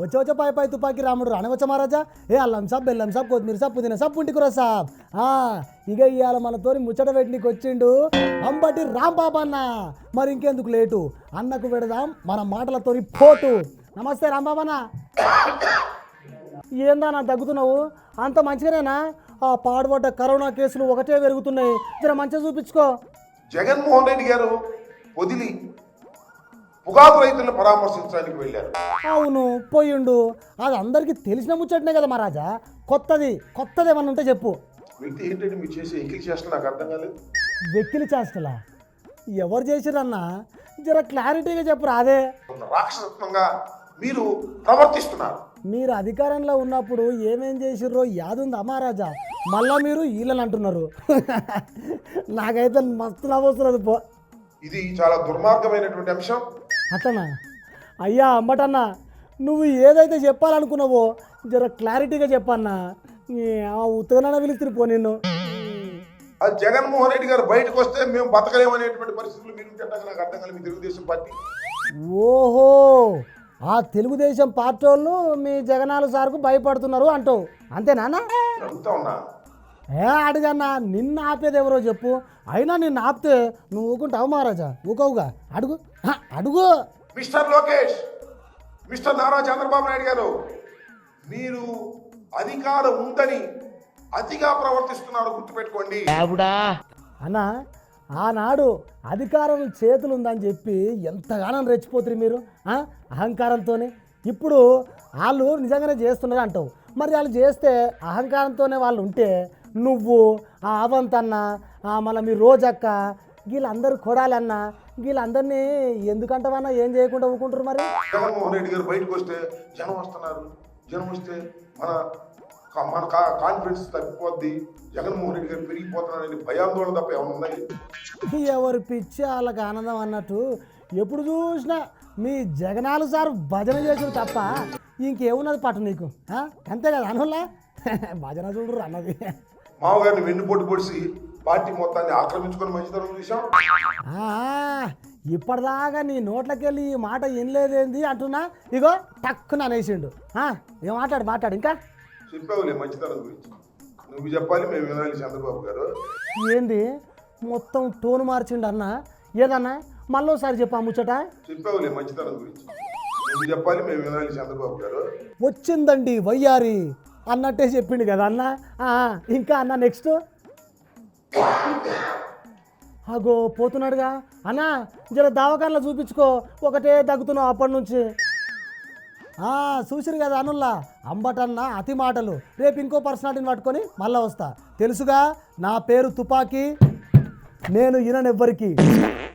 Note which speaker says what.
Speaker 1: వచ్చే వచ్చే పై పై తుపాకి రాముడు రానివచ్చ మహారాజా? ఏ అల్లం సాబ్ బెల్లం సాబ్ కొత్తిమీర సాబ్ పుదీనా సాబ్ పుంటికూర సాబ్. ఆ, ఇక ఇవాళ మనతోని ముచ్చట పెట్టినకి వచ్చిండు అంబటి రాంబాబు అన్న. మరి ఇంకెందుకు లేటు? అన్నకు పెడదాం మన మాటలతోని పోటు. నమస్తే రాంబాబు అన్న. ఏందన్నా దగ్గుతున్నావు అంత మంచిగానేనా? ఆ పాడుబడ్డ కరోనా కేసులు ఒకటే పెరుగుతున్నాయి. జర మంచిగా చూపించుకో.
Speaker 2: జగన్మోహన్ రెడ్డి గారు వదిలి. పొగాకు రైతులను పరామర్శించడానికి వెళ్ళారు.
Speaker 1: అవును పోయిండు. అది అందరికీ తెలిసిన ముచ్చటనే కదా మహారాజా. కొత్తది కొత్తది ఏమన్నా ఉంటే చెప్పు.
Speaker 2: వ్యక్తి ఏంటంటే మీరు చేసే ఎంకిల్ చేష్టలు నాకు అర్థం కాలేదు.
Speaker 1: వెక్కిలి చేస్తలా ఎవరు చేసిరన్నా? జర క్లారిటీగా చెప్పు
Speaker 2: ఉన్న రాక్షసత్వంగా మీరు ప్రవర్తిస్తున్నారు.
Speaker 1: మీరు అధికారంలో ఉన్నప్పుడు ఏమేం చేసిర్రో యాదుందా మహారాజా? మళ్ళా మీరు వీళ్ళని అంటున్నారు. నాకైతే మస్తు నవ్వుతున్నది పో.
Speaker 2: ఇది చాలా దుర్మార్గమైనటువంటి అంశం.
Speaker 1: అట్లనా అయ్యా అమ్మటన్నా నువ్వు ఏదైతే చెప్పాలనుకున్నావో జర క్లారిటీగా చెప్పన్నా. ఉత్తగానే పిలుస్తుంది పో నిన్ను.
Speaker 2: అది జగన్మోహన్ రెడ్డి గారు బయటకు వస్తే మేము బతకలేమనేటువంటి పరిస్థితులు మీరు ఉంటే నాకు అర్థం కాలేదు మీ తెలుగుదేశం పార్టీ.
Speaker 1: ఓహో ఆ తెలుగుదేశం పార్టీ వాళ్ళు మీ జగనాలు సార్కు భయపడుతున్నారు అంటావు. అంతేనా
Speaker 2: నేను అడుగుతా ఉన్నా.
Speaker 1: ఏ అడిగన్నా నిన్ను ఆపేది ఎవరో చెప్పు. అయినా నిన్ను ఆపితే నువ్వు ఊకుంటావు మహారాజా? ఊకవుగా? అడుగు. అడుగు.
Speaker 2: మిస్టర్ లోకేష్ మిస్టర్ నారా చంద్రబాబు నాయుడు గారు మీరు అధికారం ఉందని అతిగా ప్రవర్తిస్తున్నారు గుర్తుపెట్టుకోండి.
Speaker 1: అన్న ఆనాడు అధికారం చేతులు ఉందని చెప్పి ఎంతగానో రెచ్చిపోతురు మీరు ఆ? అహంకారంతోనే. ఇప్పుడు వాళ్ళు నిజంగానే చేస్తున్నారు అంటావు. మరి వాళ్ళు చేస్తే అహంకారంతోనే వాళ్ళు ఉంటే నువ్వు ఆ అవంతన్న మళ్ళీ మీ రోజక్క వీళ్ళందరూ కొడాలన్న వీళ్ళందరినీ ఎందుకంటావన్నా? ఏం చేయకుండా ఊకుంటారు మరి?
Speaker 2: జగన్మోహన్ రెడ్డి గారు బయటకు వస్తే జనం వస్తున్నారు. జనం వస్తే మన మన కాన్ఫిడెన్స్ తగ్గిపోద్ది. జగన్మోహన్ రెడ్డి గారు పెరిగిపోతున్నారని భయాందోళన తప్ప ఏమైనా ఉన్నాయి
Speaker 1: ఎవరి పిచ్చి వాళ్ళకి ఆనందం అన్నట్టు ఎప్పుడు చూసినా మీ జగనాలు సార్ భజన చేసుడు తప్ప ఇంకేమున్నది పట్టు నీకు? అంతే కదా అనుల్లా? భజన చూడరు అన్నది.
Speaker 2: మామగారిని వెన్నుపోటు పొడిచి పార్టీ మొత్తాన్ని ఆక్రమించుకొని మంచితనం చూసాం
Speaker 1: ఆ, ఇప్పటిదాకా నీ నోట్లకెళ్ళి ఈ మాట వినలేదేంది అంటున్నా? ఇగో టక్కున అనేసిండు. ఆ, ఏం మాట్లాడు మాట్లాడు ఇంకా.
Speaker 2: చెప్పావులే మంచితనం గురించి. నువ్వు చెప్పాలి మేము వినాలి చంద్రబాబు గారు.
Speaker 1: ఏంది? మొత్తం టోన్ మార్చిండు అన్న. ఏదన్నా? మళ్ళోసారి చెప్పా ముచ్చట.
Speaker 2: చెప్పావులే మంచితనం గురించి. నువ్వు చెప్పాలి మేము వినాలి చంద్రబాబు గారు.
Speaker 1: వచ్చిందండి వయ్యారి. అన్నట్టే చెప్పిండు కదా అన్న. ఆ, ఇంకా అన్న నెక్స్ట్ అగో పోతున్నాడుగా. అన్నా జర దావకాన్లో చూపించుకో. ఒకటే తగ్గుతున్నావు అప్పటి నుంచి. చూసిరు కదా అనుల్లా. అంబటన్న అతి మాటలు. రేపు ఇంకో పర్సనాలిటీని పట్టుకొని మళ్ళా వస్తా. తెలుసుగా నా పేరు తుపాకీ. నేను ఇననెవ్వరికి.